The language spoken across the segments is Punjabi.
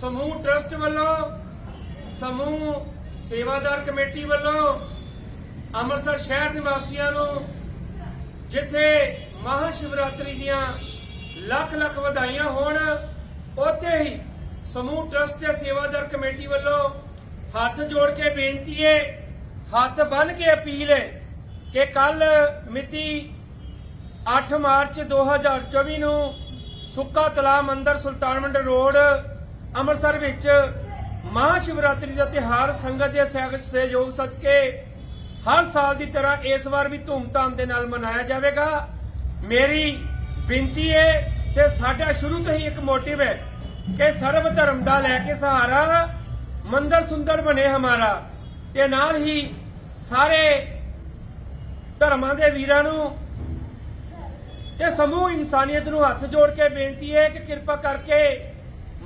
ਸਮੂਹ ਟਰਸਟ ਵੱਲੋਂ, ਸਮੂਹ ਸੇਵਾਦਾਰ ਕਮੇਟੀ ਵੱਲੋਂ ਅੰਮ੍ਰਿਤਸਰ ਸ਼ਹਿਰ ਨਿਵਾਸੀਆਂ ਨੂੰ ਜਿੱਥੇ ਮਹਾ ਸ਼ਿਵਰਾਤਰੀ ਦੀਆਂ ਲੱਖ ਲੱਖ ਵਧਾਈਆਂ ਹੋਣ, ਉੱਥੇ ਹੀ ਸਮੂਹ ਟਰਸਟ ਤੇ ਸੇਵਾਦਾਰ ਕਮੇਟੀ ਵੱਲੋਂ ਹੱਥ ਜੋੜ ਕੇ ਬੇਨਤੀ ਹੈ ਹੱਥ ਬੰਨ ਕੇ ਅਪੀਲ ਹੈ ਕਿ ਕੱਲ ਮਿਤੀ 8 ਮਾਰਚ 2024 ਨੂੰ ਸੁੱਕਾ ਤਲਾ ਮੰਦਰ ਸੁਲਤਾਨ ਮੰਦਰ ਰੋਡ ਅੰਮ੍ਰਿਤਸਰ ਵਿੱਚ ਮਹਾ ਸ਼ਿਵਰਾਤਰੀ ਦਾ ਤਿਹਾਰ ਸੰਗਤ ਦੇ ਸਹਿਯੋਗ ਸਹਿਯੋਗ ਸਦਕੇ ਹਰ ਸਾਲ ਦੀ ਤਰ੍ਹਾਂ ਇਸ ਵਾਰ ਵੀ ਧੂਮਧਾਮ ਦੇ ਨਾਲ ਮਨਾਇਆ ਜਾਵੇਗਾ। ਮੇਰੀ ਬੇਨਤੀ ਹੈ ਤੇ ਸਾਡਾ ਸ਼ੁਰੂ ਤੋਂ ਹੀ ਇੱਕ ਮੋਟਿਵ ਹੈ ਕਿ ਸਰਵ ਧਰਮ ਦਾ ਲੈ ਕੇ ਸਹਾਰਾ ਮੰਦਰ ਸੁੰਦਰ ਬਣੇ ਹਮਾਰਾ ਤੇ ਨਾਲ ਹੀ ਸਾਰੇ ਧਰਮਾਂ ਦੇ ਵੀਰਾਂ ਨੂੰ ਤੇ ਸਮੂਹ ਇਨਸਾਨੀਅਤ ਨੂੰ ਹੱਥ ਜੋੜ ਕੇ ਬੇਨਤੀ ਹੈ ਕਿ ਕਿਰਪਾ ਕਰਕੇ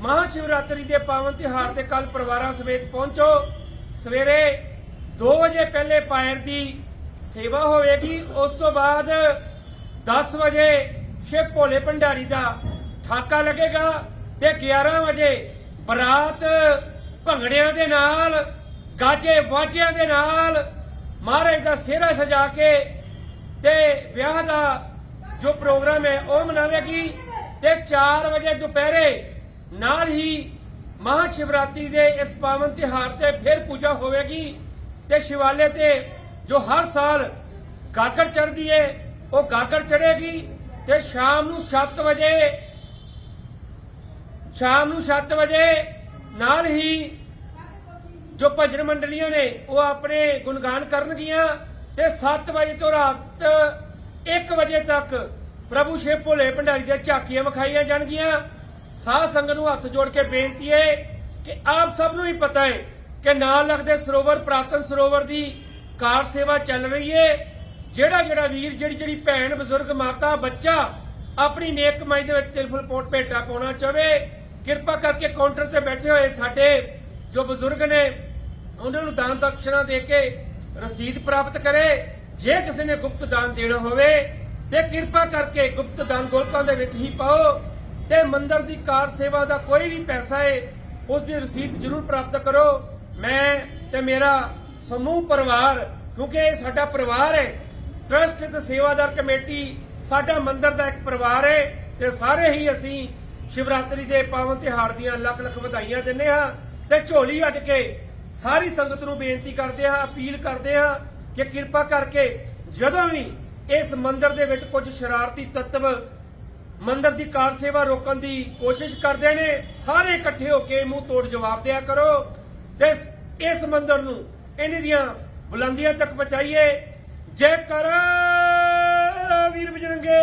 ਮਹਾ ਸ਼ਿਵਰਾਤਰੀ ਦੇ ਪਾਵਨ ਤਿਉਹਾਰ ਤੇ ਕੱਲ ਪਰਿਵਾਰਾਂ ਸਮੇਤ ਪਹੁੰਚੋ। ਸਵੇਰੇ 2 ਵਜੇ ਪਹਿਲੇ ਪਾਇਰ ਦੀ ਸੇਵਾ ਹੋਵੇਗੀ। ਉਸ ਤੋਂ ਬਾਅਦ 10 ਵਜੇ ਸ਼ਿਵ ਭੋਲੇ ਭੰਡਾਰੀ ਦਾ ਠਾਕਾ ਲੱਗੇਗਾ ਤੇ 11 ਵਜੇ ਬਰਾਤ ਭੰਗੜਿਆਂ ਦੇ ਨਾਲ, ਗਾਜੇ ਵਾਜਿਆਂ ਦੇ ਨਾਲ ਮਹਾਰਾਜ ਦਾ ਸਿਹਰਾ ਸਜਾ ਕੇ ਤੇ ਵਿਆਹ ਦਾ ਜੋ ਪ੍ਰੋਗਰਾਮ ਹੈ ਉਹ ਮਨਾਵੇਗੀ ਤੇ 4 ਵਜੇ ਦੁਪਹਿਰੇ ਨਾਲ ਹੀ ਮਹਾ ਸ਼ਿਵਰਾਤਰੀ ਦੇ ਇਸ ਪਾਵਨ ਤਿਉਹਾਰ ਤੇ ਫਿਰ ਪੂਜਾ ਹੋਵੇਗੀ ਤੇ ਸ਼ਿਵਾਲੇ ਤੇ ਜੋ ਹਰ ਸਾਲ ਗਾਗਰ ਚੜਦੀ ਏ, ਉਹ ਗਾਗਰ ਚੜੇਗੀ ਤੇ ਸ਼ਾਮ ਨੂੰ 7 ਵਜੇ, ਸ਼ਾਮ ਨੂੰ 7 ਵਜੇ ਨਾਲ ਹੀ ਜੋ ਭਜਨ ਮੰਡਲੀਆਂ ਨੇ, ਉਹ ਆਪਣੇ ਗੁਣਗਾਨ ਕਰਨਗੀਆਂ ਤੇ 7 ਵਜੇ ਤੋਂ ਰਾਤ 1 ਵਜੇ ਤੱਕ ਪ੍ਰਭੂ ਸ਼ਿਵ ਭੋਲੇ ਭੰਡਾਰੀ ਦੀਆਂ ਝਾਕੀਆਂ ਵਿਖਾਈਆਂ ਜਾਣਗੀਆਂ। ਸਾਧ ਸੰਗਤ ਨੂੰ ਹੱਥ ਜੋੜ ਕੇ ਬੇਨਤੀ ਹੈ ਕਿ ਆਪ ਸਭ ਨੂੰ ਹੀ ਪਤਾ ਹੈ ਕਿ ਨਾਲ ਲੱਗਦੇ ਸਰੋਵਰ, ਪ੍ਰਾਤਨ ਸਰੋਵਰ ਦੀ ਕਾਰ ਸੇਵਾ ਚੱਲ ਰਹੀ ਹੈ। ਜਿਹੜਾ ਜਿਹੜਾ ਵੀਰ, ਜਿਹੜੀ ਜਿਹੜੀ ਭੈਣ, ਬਜ਼ੁਰਗ, ਮਾਤਾ, ਬੱਚਾ ਆਪਣੀ ਨੇਕ ਕਮਾਈ ਦੇ ਵਿੱਚ ਤਿਲਫੁਲ ਪੋਟ ਭੇਟਾ ਪਾਉਣਾ ਚਾਹਵੇ, ਕਿਰਪਾ ਕਰਕੇ ਕਾਊਂਟਰ ਤੇ ਬੈਠੇ ਹੋਏ ਸਾਡੇ ਜੋ ਬਜ਼ੁਰਗ ਨੇ, ਉਹਨਾਂ ਨੂੰ ਦਾਨ ਦਕਸ਼ਨਾ ਦੇ ਕੇ ਰਸੀਦ ਪ੍ਰਾਪਤ ਕਰੇ। ਜੇ ਕਿਸੇ ਨੇ ਗੁਪਤ ਦਾਨ ਦੇਣਾ ਹੋਵੇ, ਤੇ ਕਿਰਪਾ ਕਰਕੇ ਗੁਪਤ ਦਾਨ ਗੋਲਕਾਂ ਦੇ ਵਿੱਚ ਹੀ ਪਾਓ। ਤੇ ਮੰਦਰ ਦੀ ਕਾਰ ਸੇਵਾ ਦਾ ਕੋਈ ਵੀ ਪੈਸਾ ਹੈ, ਉਸ ਦੀ ਰਸੀਦ ਜ਼ਰੂਰ ਪ੍ਰਾਪਤ ਕਰੋ। ਮੈਂ ਤੇ ਮੇਰਾ ਸਮੂਹ ਪਰਿਵਾਰ, ਕਿਉਂਕਿ ਇਹ ਸਾਡਾ ਪਰਿਵਾਰ ਹੈ ਟਰਸਟ ਤੇ ਸੇਵਾਦਾਰ ਕਮੇਟੀ ਸਾਡਾ ਮੰਦਰ ਦਾ ਇੱਕ ਪਰਿਵਾਰ ਹੈ ਤੇ ਸਾਰੇ ਹੀ ਅਸੀਂ ਸ਼ਿਵਰਾਤਰੀ ਦੇ ਪਾਵਨ ਤਿਉਹਾਰ ਦੀਆਂ ਲੱਖ ਲੱਖ ਵਧਾਈਆਂ ਦਿੰਦੇ ਹਾਂ ਤੇ ਝੋਲੀ ਅੱਡ ਕੇ ਸਾਰੀ ਸੰਗਤ ਨੂੰ ਬੇਨਤੀ ਕਰਦੇ ਹਾਂ, ਅਪੀਲ ਕਰਦੇ ਹਾਂ ਕਿ ਕਿਰਪਾ ਕਰਕੇ ਜਦੋਂ ਵੀ ਇਸ ਮੰਦਰ ਦੇ ਵਿੱਚ ਕੁਝ ਸ਼ਰਾਰਤੀ ਤੱਤਵ ਮੰਦਰ ਦੀ ਕਾਰ ਸੇਵਾ ਰੋਕਣ ਦੀ ਕੋਸ਼ਿਸ਼ ਕਰਦੇ ਨੇ। ਸਾਰੇ ਇਕੱਠੇ ਹੋ ਕੇ ਮੂੰਹ ਤੋੜ ਜਵਾਬ ਦਿਆ ਕਰੋ। ਤੇ ਇਸ- ਮੰਦਰ ਨੂੰ ਇਹਨਾਂ ਦੀਆਂ ਬੁਲੰਦੀਆਂ ਤੱਕ ਪਹੁੰਚਾਈਏ। ਜੈ ਕਰ ਵੀਰ ਬਜਰੰਗੇ।